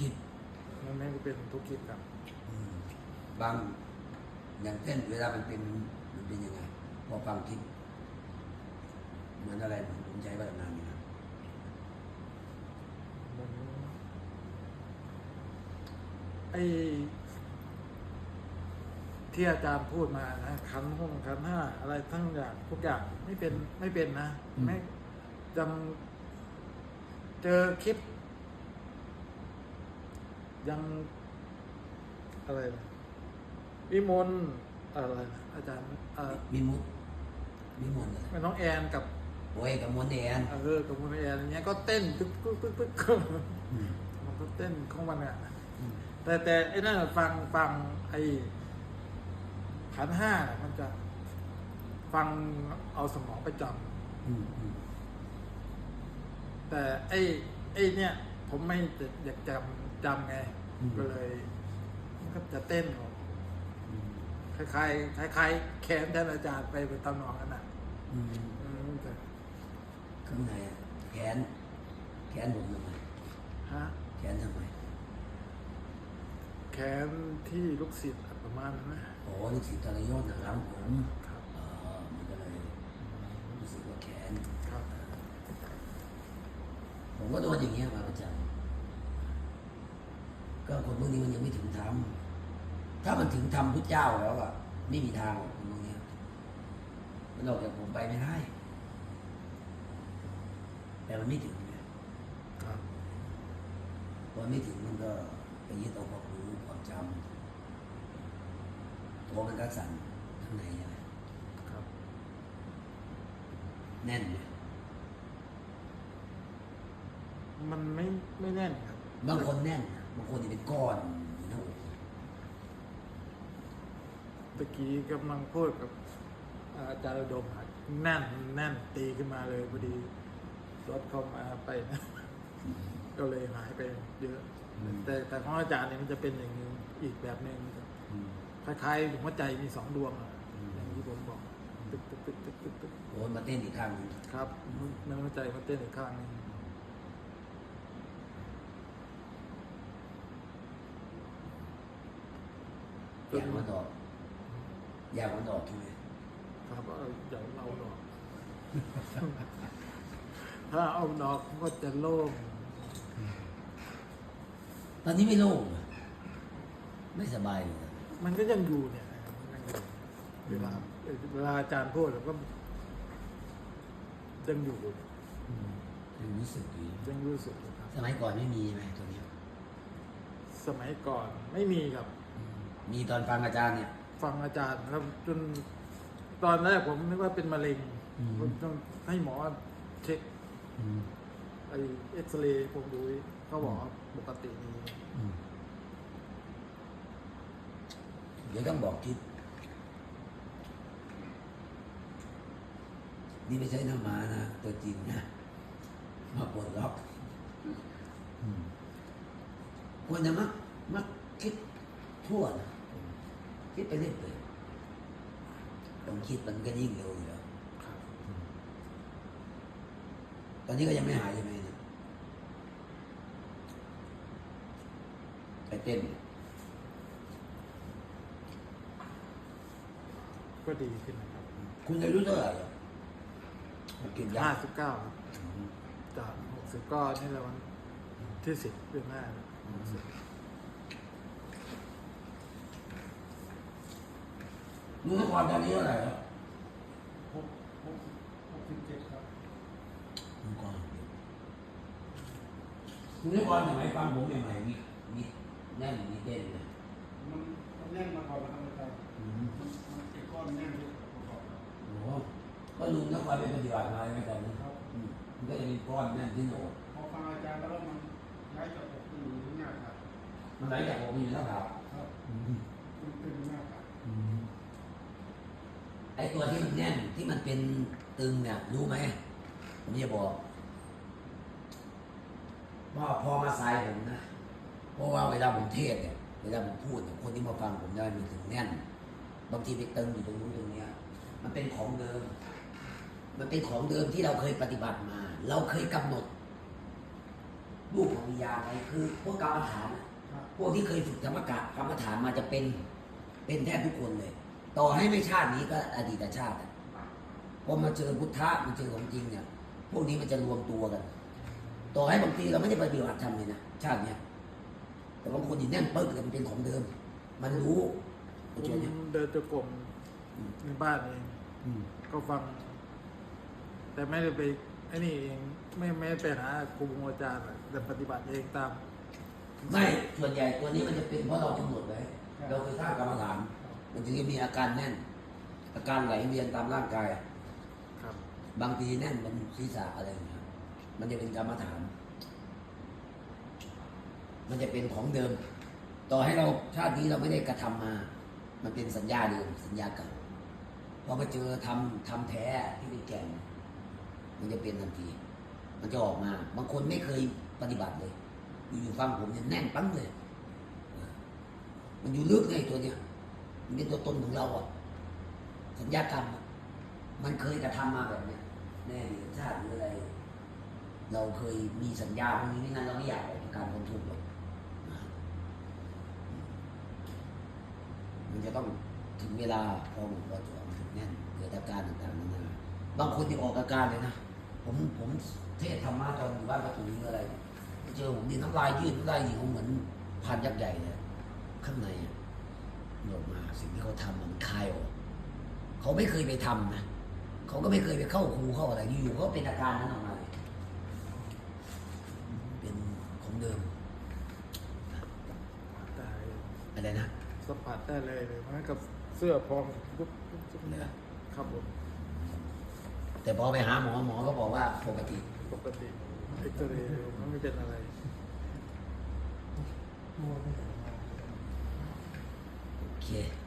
คิดมันไม่ได้เป็นทุกข์คิดครับ อืมบางอย่างเช่นเวลามันเป็นมันเป็นยังไงพอฟังคิดเหมือนอะไรผมผมใช้พลังงานนี่นะเหมือนไอ้ที่อาจารย์พูดมานะขันห้องขันห้าอะไรทั้งอย่างทุกอย่างไม่เป็นไม่เป็นนะไม่ยังเจอคลิป ยังอะไรนะวิมลอะไรนะอาจารย์เอ่อมีมุดมีมนต์อะไรแม่น้องแอนกับโอ้ยกับมนต์แอนเออกับคุณแอนอย่างเงี้ยก็เต้นปึ๊กปึ๊กปึ๊กปึ๊กอืมมันก็เต้นของมันอะอืมแต่แต่ไอ้นั่นน่ะฟังฟังไอ้ขันห้าน่ะมันจะฟังเอาสมองไปจอืมอืมำแต่ไอ้ไอ้เนี่ย ผมไม่อยากจำจำไงก็เลยมันก็จะเต้นออกอืมคล้ายๆคล้ายๆแขนท่านอาจารย์ไปเป็นตำนองนั้นน่ะอืมอืมแต่ข้างในอะแขน แขนผมทำไมฮะแขนทำไมแขนที่ลูกศิษย์ประมาณนั้นนะโอ้ลูกศิษย์ทรยศนะครับผมครับ เออมันก็เลยรู้สึกว่าแขนครับผม ก็โดนอย่างเงี้ยมาประจำก็คนพวกนี้มันยังไม่ถึงธรรมถ้ามันถึงธรรมพุทธเจ้าแล้วอะไม่มีทางหรอกคนพวกเนี้ยมันออกจากผมไปไม่ได้แต่มันไม่ถึงไงครับพอไม่ถึงมันก็ไปยึดเอาความรู้ความจำตัวมันก็สั่นข้างในใช่ไหมครับ แน่นเนี่ย มันไม่ไม่แน่นครับ บางคนแน่นนะบางคนจะเป็นก้อนอยู่หน้าอกตะกี้กำลังพูดกับอาจารย์ระดมอะแน่นแน่นตีขึ้นมาเลยพอดีรถเข้ามาไปนะก็เลยหายไปเยอะ แต่แต่ของอาจารย์เนี่ยมันจะเป็นอย่างนึงอีกแบบหนึ่งอืมคล้ายๆหัวใจมีสองดวงอะอืมอย่างที่ผมบอกตึกตึกตึกตึกตึกตึกโอนมาเต้นอีกครั้งหนึ่งครับมันหัวใจมันเต้นอีกข้างหนึง อยากมันออก อยากมันออกใช่ไหมครับเอาอย่างเราดอก ถ้าเอาดอกมันก็จะโล่งตอนนี้ไม่โล่งเหรอไม่สบายเลยนะมันก็ยังอยู่เนี่ยนะครับมันยังอยู่เวลาเวลาอาจารย์พูดเราก็ยังอยู่ยังรู้สึกดียังรู้สึกอยู่ครับ สมัยก่อนไม่มีใช่ไหมตัวเนี้ยสมัยก่อนไม่มีครับ มีตอนฟังอาจารย์เนี่ย ฟังอาจารย์ครับจนตอนแรกผมนึกว่าเป็นมะเร็งอืม ผมต้องให้หมอเช็คไอเอ็กซเรย์ผมดูเขาบอกว่าปกติมีเดี๋ยวต้องบอกทิศนี่ไม่ใช่น้ำหมานะตัวจริงนะ มาปวดล็อกควรจะมักมักคิดทั่วนะ คิดไปเรื่อยเปื่อยต้องคิดมันก็ยิ่งเร็วอยู่แล้วครับตอนนี้ก็ยังไม่หายใช่ไหมเนี่ยไปเต้นเนี่ยก็ดีขึ้นนะครับคุณอายุเท่าไหร่อะผมกินยาห้าสิบเก้าครับจากหกสิบก็นี่แหละวันที่สิบเดือนหน้า เนี่ยรู้ทุกวันตอนนี้เท่าไหร่แล้วหกหกหกสิบเจ็ดครับรู้ก่อนรู้ทุกวันสมัยฟังผมใหม่ๆมีมีแน่นมีเต้นเลยมันมันแน่นมาก่อนนะครับอาจารย์อืมมันมันเป็นก้อนแน่นที่มาก่อนโอ้โหก็ลุงนักวันไปปฏิบัติมาไม่แต่นะครับอืมมันก็จะมีก้อนแน่นที่หน้าอกพอฟังอาจารย์แล้วมันย้ายจากอกไปอยู่ที่หน้าผากมันไหลจากอกไปอยู่หน้าผากครับอืมมันเป็นหน้าผากอืม ไอตัวที่มันแน่นที่มันเป็นตึงเนี่ยรู้ไหมผมจะบอกว่าพอมาสายผมนะเพราะว่าเวลาผมเทศเนี่ยเวลาผมพูดเนี่ยคนที่มาฟังผมได้มันถึงแน่น บางทีไปตึงอยู่ตรงนู้นตรงเนี้ยมันเป็นของเดิม มันเป็นของเดิมที่เราเคยปฏิบัติมา เราเคยกำหนดลูกของวิญญาณไงคือพวกกรรมฐานพวกที่เคยฝึกธรรมกะกรรมฐานมาจะเป็นเป็นแทบทุกคนเลย ต่อให้ไม่ชาตินี้ก็อดีตชาติอะพอมาเจอพุทธะมาเจอของจริงเนี่ยพวกนี้มันจะรวมตัวกัน ต่อให้บางทีเราไม่ได้ปฏิบัติธรรมเลยนะชาติเนี้ยแต่บางคนนี่แน่นปึ๊กเลยมันเป็นของเดิม มันรู้ผมันช่วยเนี่ยมเดินจงกรมในบ้านเองอืมก็ฟัง แต่ไม่ได้ไปไอ้นี่เองไม่ไม่ได้ไปหาครูอาจารย์อะแต่ปฏิบัติเองตาม ไม่ส่วนใหญ่ตัวนี้มันจะเป็นเพราะเรากำหนดไว้เราเคยสร้างกรรมฐาน มันถึงจะมีอาการแน่น อาการไหลเวียนตามร่างกาย ครับ บางทีแน่นบนศีรษะอะไรอย่างเงี้ยมันจะเป็นกรรมฐาน มันจะเป็นของเดิม ต่อให้เราชาตินี้เราไม่ได้กระทำมา มันเป็นสัญญาเดิมสัญญาเก่าพอมาเจอทำทำแท้ที่เป็นแก่นมันจะเป็นทันที มันจะออกมา บางคนไม่เคยปฏิบัติเลย อยู่ๆฟังผมเนี่ยแน่นปั้งเลย มันอยู่ลึกไงตัวเนี้ย มันเป็นตัวตนของเราอะ สัญญากรรมมันเคยกระทำมาแบบเนี้ยแน่ชาติหรืออะไรเราเคยมีสัญญาพวกนี้ไม่งั้นเราไม่อยากออกจากการพ้นทุกข์หรอกมันจะต้องถึงเวลาพอหมดพอจบถึงแน่นเกิดอาการต่างๆนานาบางคนที่ออกอาการเลยนะผมผมเทศธรรมะตอนอยู่บ้านประตูนี้อะไรเจอผมนี่น้ำลายยืดน้ำลายหยิวเหมือนพันยักษ์ใหญ่เลยข้างในอะหน ออกมาสิ่งที่เขาทำมันคายออกเขาไม่เคยไปทำนะเขาก็ไม่เคยไปเข้าครูเข้าอะไรอยู่ๆเขาเป็นอาการนั้นออกมาเลยเป็นของเดิมได้อะไรนะสัมผัสได้เลยเลยเหมือนกับเสื้อพองปุ๊บปุ๊บปุ๊บเนี่ยครับผมแต่พอไปหาหมอหมอก็บอกว่าปกติ ปกติเอ็กซเรย์ไม่เป็นอะไร โอเค